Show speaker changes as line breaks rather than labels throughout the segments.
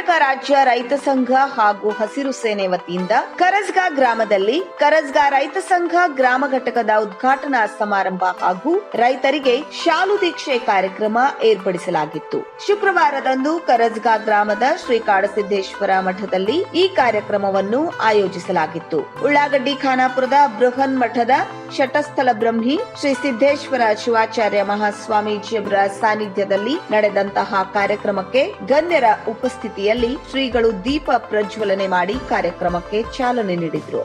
ಕರ್ನಾಟಕ ರಾಜ್ಯ ರೈತ ಸಂಘ ಹಾಗೂ ಹಸಿರು ಸೇನೆ ವತಿಯಿಂದ ಕರಸ್ಗಾ ಗ್ರಾಮದಲ್ಲಿ ಕರಸ್ಗಾ ರೈತ ಸಂಘ ಗ್ರಾಮ ಘಟಕದ ಉದ್ಘಾಟನಾ ಸಮಾರಂಭ ಹಾಗೂ ರೈತರಿಗೆ ಶಾಲು ದೀಕ್ಷೆ ಕಾರ್ಯಕ್ರಮ ಏರ್ಪಡಿಸಲಾಗಿತ್ತು. ಶುಕ್ರವಾರದಂದು ಕರಸ್ಗಾ ಗ್ರಾಮದ ಶ್ರೀ ಕಾಡಸಿದ್ದೇಶ್ವರ ಮಠದಲ್ಲಿ ಈ ಕಾರ್ಯಕ್ರಮವನ್ನು ಆಯೋಜಿಸಲಾಗಿತ್ತು. ಉಳ್ಳಾಗಡ್ಡಿ ಖಾನಾಪುರದ ಬೃಹನ್ ಮಠದ ಶಟಸ್ಥಲ ಬ್ರಹ್ಮಿ ಶ್ರೀ ಸಿದ್ದೇಶ್ವರ ಶಿವಾಚಾರ್ಯ ಮಹಾಸ್ವಾಮೀಜಿಯವರ ಸಾನ್ನಿಧ್ಯದಲ್ಲಿ ನಡೆದಂತಹ ಕಾರ್ಯಕ್ರಮಕ್ಕೆ ಗಣ್ಯರ ಉಪಸ್ಥಿತಿಯಲ್ಲಿ ಶ್ರೀಗಳು ದೀಪ ಪ್ರಜ್ವಲನೆ ಮಾಡಿ ಕಾರ್ಯಕ್ರಮಕ್ಕೆ ಚಾಲನೆ ನೀಡಿದರು.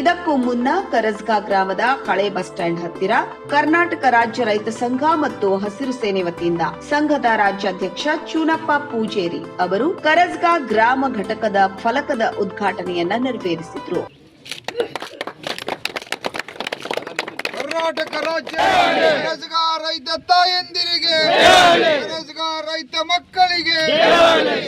ಇದಕ್ಕೂ ಮುನ್ನ ಕರಸ್ಗಾ ಗ್ರಾಮದ ಹಳೆ ಬಸ್ ಸ್ಟ್ಯಾಂಡ್ ಹತ್ತಿರ ಕರ್ನಾಟಕ ರಾಜ್ಯ ರೈತ ಸಂಘ ಮತ್ತು ಹಸಿರು ಸೇನೆ ವತಿಯಿಂದ ಸಂಘದ ರಾಜ್ಯಾಧ್ಯಕ್ಷ ಚೂನಪ್ಪ ಪೂಜೇರಿ ಅವರು ಕರಸ್ಗಾ ಗ್ರಾಮ ಘಟಕದ ಫಲಕದ ಉದ್ಘಾಟನೆಯನ್ನ ನೆರವೇರಿಸಿದ್ರು.
ಕರ್ನಾಟಕ ರಾಜ್ಯ ರೈತ ತಾಯಂದಿರಿಗೆ ರೈತ ಮಕ್ಕಳಿಗೆ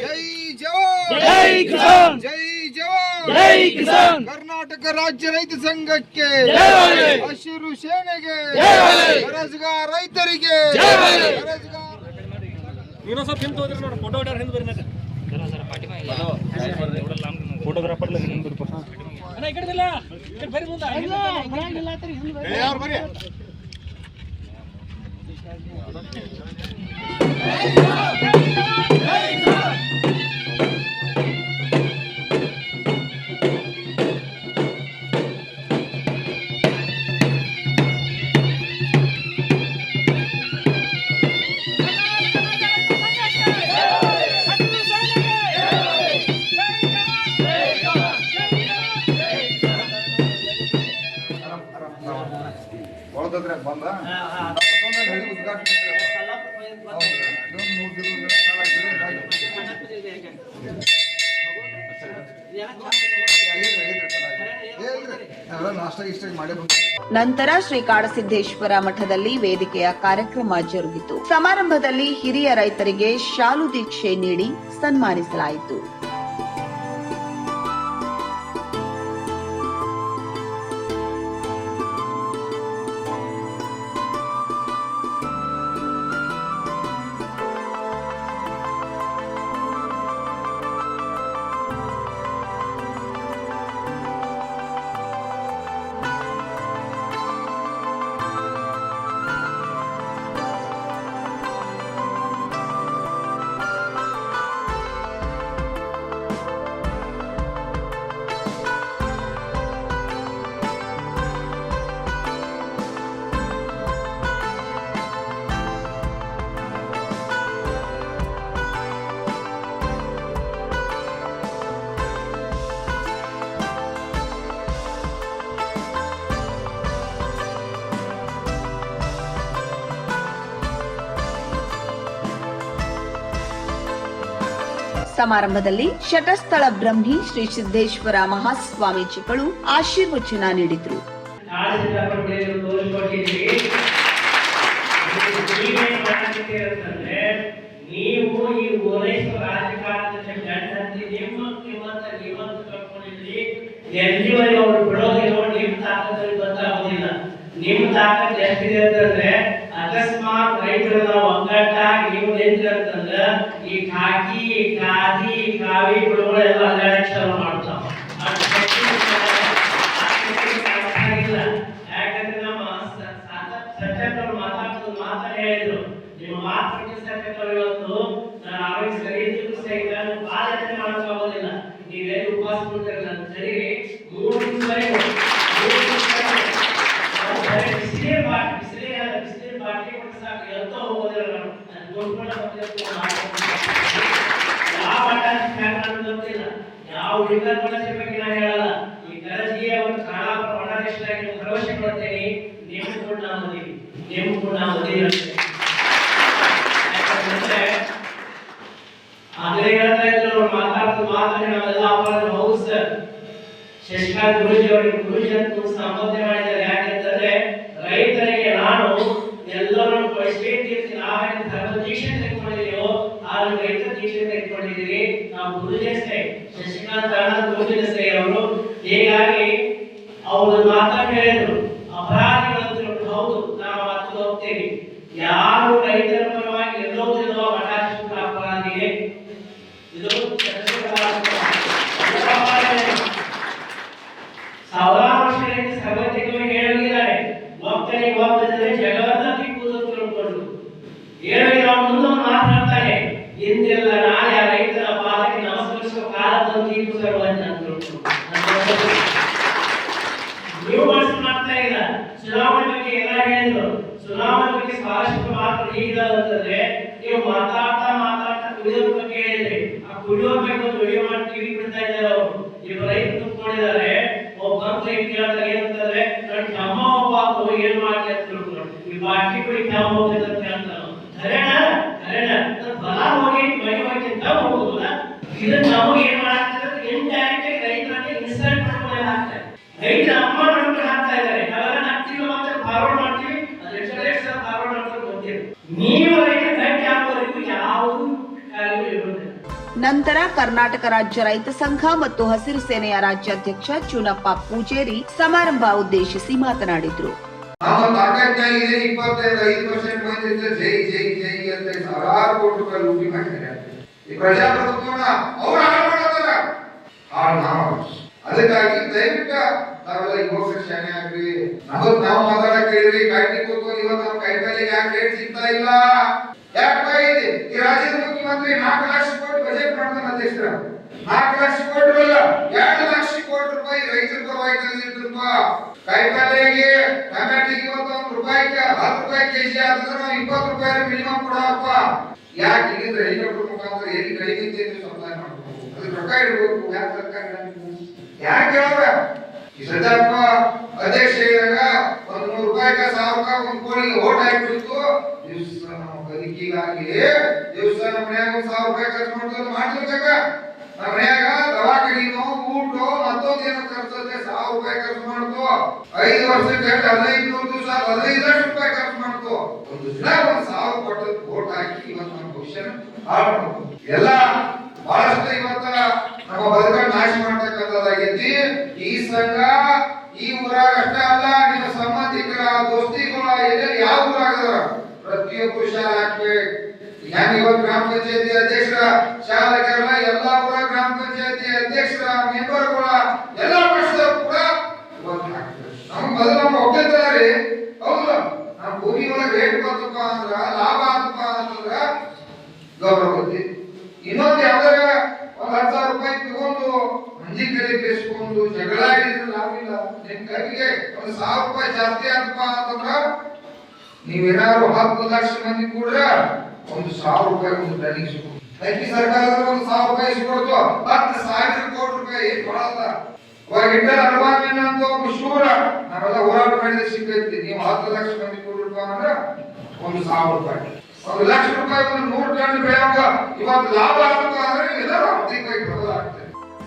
ಜೈ ಜವಾನ್. ಜೈ ಜವಾನ್. ಕರ್ನಾಟಕ ರಾಜ್ಯ ರೈತ ಸಂಘಕ್ಕೆ ಹಸಿರು ಸೇನೆಗೆ ಬೆಳೆಸಗಾರ ರೈತರಿಗೆ ಬೆಳೆಸಗಾರ
ನಂತರ ಶ್ರೀ ಕಾಡಸಿದ್ದೇಶ್ವರ ಮಠದಲ್ಲಿ ವೇದಿಕೆಯ ಕಾರ್ಯಕ್ರಮ ಜರುಗಿತು. ಸಮಾರಂಭದಲ್ಲಿ ಹಿರಿಯ ರೈತರಿಗೆ ಶಾಲು ದೀಕ್ಷೆ ನೀಡಿ ಸನ್ಮಾನಿಸಲಾಯಿತು. ಸಮಾರಂಭದಲ್ಲಿ ಶಟಸ್ಥಳ ಬ್ರಹ್ಮಿ ಶ್ರೀ ಸಿದ್ದೇಶ್ವರ ಮಹಾಸ್ವಾಮೀಜಿಗಳು ಆಶೀರ್ವಚನ ನೀಡಿದರು.
ನೀವು ಈ ಓಲೈಸುವ ರಾಜಕಾರಣದ ಗಂಡಂತಿ ನಿಮ್ಮ ನಿಮ್ಮಂತ ನೀವಂತ ಕಟ್ಕೊಂಡಿದ್ರಿ ಎಲ್ಲಿವರೆಗೆ ಅವ್ರು ಬಿಡೋದಿಲ್ಲ ನಿಮ್ ತಾಕತ್ತಲ್ಲಿ ಗೊತ್ತಾಗೋದಿಲ್ಲ ನಿಮ್ಮ ತಾಕತ್ ಎಷ್ಟಿದೆ ಅಂತಂದ್ರೆ ಅಕಸ್ಮಾತ್ ರೈತರು ನೀವು ನಿಂತ್ರಿ ಅಂತಂದ್ರೆ ಈ ಕಾಕಿ ಕಾದಿ ಕಾವಿ ಬಿಡುಗಳೆಲ್ಲ ಅಲ್ಲಾಡಕ್ ಚಾಲು ಮಾಡ್ತಾವ ಅಷ್ಟ್ ಶಕ್ತಿ ಇರ್ತದೆ. ಆ ಶಕ್ತಿ ಕಾಣಿಸ್ತಾಗಿಲ್ಲ. ಯಾಕಂದ್ರೆ ನಮ್ಮ ಸ- ಸಾತ- ಸತ್ಯಕ್ಕವ್ರು ಮಾತಾಡ್ತಿದ್ದು ಮಾತನ್ನ ಹೇಳಿದ್ರು ನಿಮ್ಮ ಮಾತು ನಾನು ಸರಿ ಇದ್ರೂ ಸಹಿತ ಪಾದಯಾತ್ರೆ ಲಿಂಗ ತುಳಸಿ ಹೇಳಲ್ಲ, ಈ ತುಳಸಿಯ ಒಂದು ಕಾಲ ಪ್ರಮಾಣಾಧಿಷ್ಠರಾಗಿ ಭರವಸೆ ಕೊಡ್ತೇನೆ. ನೀವು ಕೂಡ ನಾವು ನೀವು ಕೂಡ ನಾವು ಓದಿವಿ ಅದೇ ಅವರನ್ನು ಹೌಸ್ ಶಶಿಕಾಂತ ಗುರುಜಿ ಅವರಿಗೆ ಗುರುಜಿ ಅಂತ ಸಂಬೋಧನೆ ಮಾಡಿದ್ದಾರೆ. ರೈತರಿಗೆ ನಾನು ಎಲ್ಲರನ್ನು ಸ್ಟೇಟ್ ಧರ್ಮ ದೀಕ್ಷೆ ತೆಗೆದುಕೊಂಡಿದೆಯೋ ಆ ರೈತ ದೀಕ್ಷೆ ತೆಗೆದುಕೊಂಡಿದ್ದೀರಿ. ನಾವು ಗುರುಜಿ ಅಣ್ಣ ಗುರುಜಿ ಅವರು ಹೀಗಾಗಿ ಅವರು ಮಾತ್ರ ಹೇಳಿದ್ರು ಅಪರಾಧಿಗಳಂತ ಹೌದು, ನಾವು ಮಾತು ಹೋಗ್ತೇವೆ. ಯಾರು ರೈತರ ಪರವಾಗಿ ಎಲ್ಲೋದಿಲ್ವೋ ಮಠಾಧೀಶರ ಅಪರಾಧಿಗೆ ಇದು ಸಾವಿರಾರು ವರ್ಷಗಳಿಂದ ಸರ್ವಜ್ಞರು ಹೇಳಿದ್ದಾರೆ. ಒಬ್ಬನಿಗೆ ಒಬ್ಬದರೆ ಜಗವನ್ನ ತಿಕ್ಕುವುದು ತಿಳ್ಕೊಂಡು. ಹೇಳಿ ನಾವು ಮುಂದೆ ಮಾತನಾಡ್ತಾರೆ ಇಂದೆಲ್ಲ ನಾಳೆ ರೈತರ ನೀವು ಮಾಡ್ತಾ ಇಲ್ಲ ಚುನಾವಣೆ ಬಗ್ಗೆ ಎಲ್ಲ ಹೇಳಿದ್ರು. ಚುನಾವಣೆ ಬಗ್ಗೆ ಮಾತ್ರ ಅಂತಂದ್ರೆ, ನೀವು ಮಾತಾಡ್ತಾ ಮಾತಾಡ್ತಾ ಕುಡಿಯೋದ್ರ ಬಗ್ಗೆ ಹೇಳಿದ್ರಿ. ಆ ಕುಡಿಯೋರ್ ಬಗ್ಗೆ ಒಂದು ಮಾಡಿ ಟಿವಿ ಬಿಡ್ತಾ ಇದ್ದಾರೆ ಅವರು. ಈಗ ರೈತರು ಕುತ್ಕೊಂಡಿದ್ದಾರೆ ಅಮ್ಮ ಹಾಕ್ತಾ ಇದ್ದಾರೆ. ನಾವೆಲ್ಲ ಹಾಕ್ತೀವಿ ಮತ್ತೆ ಫಾರ್ವರ್ಡ್ ಮಾಡ್ತೀವಿ ಅದು ಎಷ್ಟು ರೇಟ್ ಫಾರ್ವರ್ಡ್ ಗೊತ್ತಿಲ್ಲ ನೀವು ರೈತ ಗಟ್ಟಿ ಆಗೋವರೆಗೂ ಯಾವುದು ಕಾರ್ಯವೂ ಇರುವುದಿಲ್ಲ
ನಂತರ ಕರ್ನಾಟಕ ರಾಜ್ಯ ರೈತ ಸಂಘ ಮತ್ತು ಹಸಿರು ಸೇನೆಯ ರಾಜ್ಯಾಧ್ಯಕ್ಷ ಚುನಪ್ಪ ಪೂಜೇರಿ ಸಮಾರಂಭ ಉದ್ದೇಶಿಸಿ ಮಾತನಾಡಿದ್ರು.
ನಮ್ಮ ತಾಕತ್ತಾಗಿದೆ ಇಪ್ಪತ್ತೈದು ಐದು ಪರ್ಸೆಂಟ್ ಬಂದಿದ್ರೆ ಜೈ ಜೈ ಜೈ ಅಂತ ಸಾವಿರಾರು ಕೋಟಿ ರೂಪಾಯಿ ಲೂಟಿ ಮಾಡಿದ್ದಾರೆ. ಈ ಪ್ರಜಾಪ್ರಭುತ್ವನ ಅವ್ರು ಹಾಳು ಮಾಡೋದಲ್ಲ ಹಾಳು ನಾವು ಅದಕ್ಕಾಗಿ ದಯವಿಟ್ಟು ನಾವೆಲ್ಲ ಯುವಕರು ಶಾಣೆ ಆಗ್ರಿ ನಾವು ನಾವು ಮಾತಾಡಕ್ ಹೇಳಿದ್ರಿ. ಕಾಯ್ದೆ ಕೂತ್ಕೊಂಡು ಇವತ್ತು ನಮ್ಮ ಯಾಕೆ ರೇಟ್ ಸಿಗ್ತಾ ಇಲ್ಲ? ಯಾಕೆ ಇದೆ? ಈ ರಾಜ್ಯದ ಮುಖ್ಯಮಂತ್ರಿ ನಾಲ್ಕು ಲಕ್ಷ ಕೋಟಿ ಬಜೆಟ್ ಮಾಡ್ತಾನೆ ಅಧ್ಯಕ್ಷರ ನಾಲ್ಕು ಲಕ್ಷ ಕೋಟಿ ಅಲ್ಲ, ಎರಡು ಲಕ್ಷ ಕೋಟಿ ರೂಪಾಯಿ ರೈತರ ಪರವಾಗಿ ತಂದಿದ್ರಪ್ಪ ಕಾಯಿಪಲ್ಲೆಗೆ ಟೊಮ್ಯಾಟಿಗೆ ಇವತ್ತು ಒಂದು ರೂಪಾಯಿಗೆ ಹತ್ತು ರೂಪಾಯಿ ಕೆಜಿ ಆದ್ರೆ ನಾವು ಇಪ್ಪತ್ತು ರೂಪಾಯಿ ಮಿನಿಮಮ್ ಕೊಡಪ್ಪ ಯಾಕೆ ಇಲ್ಲಿಂದ ಹೆಲಿಕಾಪ್ಟರ್ ಮುಖಾಂತರ ಎಲ್ಲಿ ಅಂತ ಸಪ್ಲೈ ಮಾಡ್ಬೇಕು ಅದಕ್ಕೆ ರೊಕ್ಕ ಇಡ್ಬೇಕು ಯಾಕೆ ಸರ್ಕಾರ ಯಾಕೆ ಹೇಳವ್ರ ಈ ಸದ್ಯಪ್ಪ ಅಧ್ಯಕ್ಷ ಇದ್ದಾಗ ಒಂದ್ ನೂರು ರೂಪಾಯಿ ಸಾವಿರ ಒಂದ್ ಕೋಳಿಗೆ ಓಟ್ ಹಾಕ್ಬಿಟ್ಟು ದಿವಸ ನಮ್ಮ ಬದುಕಿಗಾಗಿ ದಿವಸ ಮನ್ಯಾಗ ಒಂದ್ ಸಾವಿರ ರೂಪಾಯಿ ಖರ್ಚು ಮಾಡ್ತಾರೆ ಮಾಡ್ಲಿಕ್ಕ ನಮ್ಮ ಮನ್ಯಾಗ ದವಾಖಾನಿನೋ ಊಟ ಮತ್ತೊಂದ್ ಏನೋ ಖರ್ಚು ಸಾವಿರ ರೂಪಾಯಿ ಖರ್ಚು ಮಾಡ್ತು. ಐದು ವರ್ಷಕ್ಕೆ ಹದಿನೈದು ನೂರು ದಿವಸ ಹದಿನೈದು ಲಕ್ಷ ರೂಪಾಯಿ ಖರ್ಚು ಮಾಡ್ತು. ಒಂದು ದಿನ ಒಂದ್ ಸಾವಿರ ಕೊಟ್ಟು ಓಟ್ ಹಾಕಿ ಇವತ್ತು ನಮ್ಮ ಭವಿಷ್ಯನ ಹಾಳು ಎಲ್ಲ ಬಹಳಷ್ಟು ಇವತ್ತ ನಮ್ಮ ಬದುಕನ್ನು ನಾಶ ಮಾಡ್ತಕ್ಕಂಥದ್ದಾಗೈತಿ ಈ ಸಂಘ, ಈ ಊರಾಗ ಅಷ್ಟೇ ಅಲ್ಲ ನಿಮ್ಮ ಸಂಬಂಧಿಕರ, ದೋಸ್ತಿಗಳ ಎಲ್ಲೆಲ್ಲಿ ಯಾವ ಊರಾಗ ಅದಾರ ಪ್ರತಿಯೊಬ್ಬರು ಶಾಲೆ ಹಾಕ್ಬೇಕು. ಹೆಂಗ್ ಇವತ್ತು ಗ್ರಾಮ ಪಂಚಾಯತಿ ಅಧ್ಯಕ್ಷರ ಶಾಲಕರಲ್ಲ, ಎಲ್ಲಾ ಕೂಡ ಗ್ರಾಮ ಪಂಚಾಯತಿ ಅಧ್ಯಕ್ಷರ ಮೆಂಬರ್ಗಳ ಎಲ್ಲಾ ಪಕ್ಷದವ್ರು ಕೂಡ ಎಲ್ಲ ನಮ್ ಮೊದಲು ನಮ್ಮ ಒಕ್ಕಲ್ತಾರಿ ಹೌದು. ನಮ್ಮ ಭೂಮಿ ಒಳಗೆ ರೇಟ್ ಬಂತಪ್ಪ ಅಂದ್ರ ಲಾಭ ಆತಪ್ಪ ಅಂತಂದ್ರ ಗೌರವ ಬುದ್ಧಿ ಇನ್ನೊಂದು ಯಾವ್ದಾರ ಒಂದ್ ಹತ್ತು ಸಾವಿರ ರೂಪಾಯಿ ತಗೊಂಡು ಮಂದಿ ಕಡೆ ಬೇಸ್ಕೊಂಡು ಜಗಳ ಆಡಿದ್ರೆ ಲಾಭ ಇಲ್ಲ ನಿಮ್ ಒಂದು ಸಾವಿರ ರೂಪಾಯಿ ಜಾಸ್ತಿ ಅಂತಪ್ಪ ಅಂತಂದ್ರ ನೀವೇನಾದ್ರು ಹತ್ತು ಲಕ್ಷ ಮಂದಿ ಕೂಡ ಒಂದು ಸಾವಿರ ರೂಪಾಯಿ ಒಂದು ಟನ್ನಿಗೆ ಸಿಗುತ್ತೆ ಐಟಿ ಸರ್ಕಾರದ ಒಂದು ಸಾವಿರ ರೂಪಾಯಿ ಸಿಗೋದು ಹತ್ತು ಸಾವಿರ ಕೋಟಿ ರೂಪಾಯಿ ಕೊಡಲ್ಲ. ಇವಾಗ ಇಂಟರ್ ಅನುಭವ ಅಂತ ಒಬ್ಬ ಶೂರ ನಾವೆಲ್ಲ ಹೋರಾಟ ಮಾಡಿದ್ರೆ ಸಿಕ್ಕೈತಿ. ನೀವು ಹತ್ತು ಲಕ್ಷ ಮಂದಿ ಕೊಡ್ರಪ್ಪ ಅಂದ್ರೆ ಒಂದು ಸಾವಿರ ರೂಪಾಯಿ. ಒಂದು ಲಕ್ಷ ರೂಪಾಯಿ ಒಂದು ನೂರು ಟನ್ ಬೆಳೆಯುವಾಗ ಇವತ್ತು ಲಾಭ ಆಗ್ತದೆ ಅಂದ್ರೆ ಎಲ್ಲರೂ ಆರ್ಥಿಕವಾಗಿ ಬದಲಾಗ್ತದೆ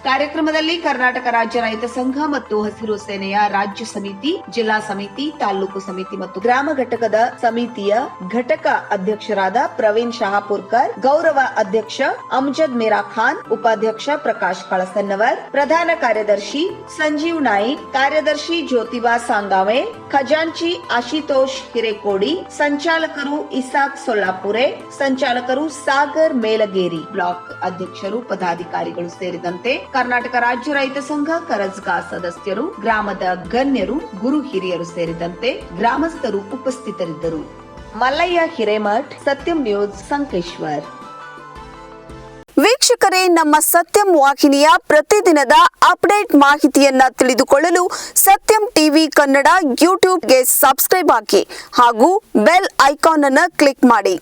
ಕಾರ್ಯಕ್ರಮದಲ್ಲಿ ಕರ್ನಾಟಕ ರಾಜ್ಯ ರೈತ ಸಂಘ ಮತ್ತು ಹಸಿರು ಸೇನೆಯ ರಾಜ್ಯ ಸಮಿತಿ, ಜಿಲ್ಲಾ ಸಮಿತಿ, ತಾಲೂಕು ಸಮಿತಿ ಮತ್ತು ಗ್ರಾಮ ಘಟಕದ ಸಮಿತಿಯ ಘಟಕ ಅಧ್ಯಕ್ಷರಾದ ಪ್ರವೀಣ್ ಶಹಾಪುರ್ಕರ್, ಗೌರವ ಅಧ್ಯಕ್ಷ ಅಮ್ಜದ್ ಮೀರಾ ಖಾನ್, ಉಪಾಧ್ಯಕ್ಷ ಪ್ರಕಾಶ್ ಕಳಸನ್ನವರ್, ಪ್ರಧಾನ ಕಾರ್ಯದರ್ಶಿ ಸಂಜೀವ್ ನಾಯಕ್, ಕಾರ್ಯದರ್ಶಿ ಜ್ಯೋತಿಬಾ ಸಾಂಗಾವೆ, ಖಜಾಂಚಿ ಆಶಿತೋಷ್ ಹಿರೇಕೋಡಿ, ಸಂಚಾಲಕರು ಇಸಾಕ್ ಸೊಲ್ಲಾಪುರೆ, ಸಂಚಾಲಕರು ಸಾಗರ್ ಮೇಲಗೇರಿ ಬ್ಲಾಕ್ ಅಧ್ಯಕ್ಷರು, ಪದಾಧಿಕಾರಿಗಳು ಸೇರಿದಂತೆ ಕರ್ನಾಟಕ ರಾಜ್ಯ ರೈತ ಸಂಘ, ಕರಜ್ಗಾ ಸದಸ್ಯರು, ಗ್ರಾಮದ ಗಣ್ಯರು, ಗುರು ಹಿರಿಯರು ಸೇರಿದಂತೆ ಗ್ರಾಮಸ್ಥರು ಉಪಸ್ಥಿತರಿದ್ದರು. ಮಲ್ಲಯ್ಯ ಹಿರೇಮಠ್, ಸತ್ಯಂ ನ್ಯೂಸ್, ಸಂಕೇಶ್ವರ್.
ವೀಕ್ಷಕರೇ, ನಮ್ಮ ಸತ್ಯಂ ವಾಹಿನಿಯ ಪ್ರತಿದಿನದ ಅಪ್ಡೇಟ್ ಮಾಹಿತಿಯನ್ನ ತಿಳಿದುಕೊಳ್ಳಲು ಸತ್ಯಂ ಟಿವಿ ಕನ್ನಡ ಯೂಟ್ಯೂಬ್ಗೆ ಸಬ್ಸ್ಕ್ರೈಬ್ ಹಾಕಿ ಹಾಗೂ ಬೆಲ್ ಐಕಾನ್ ಅನ್ನು ಕ್ಲಿಕ್ ಮಾಡಿ.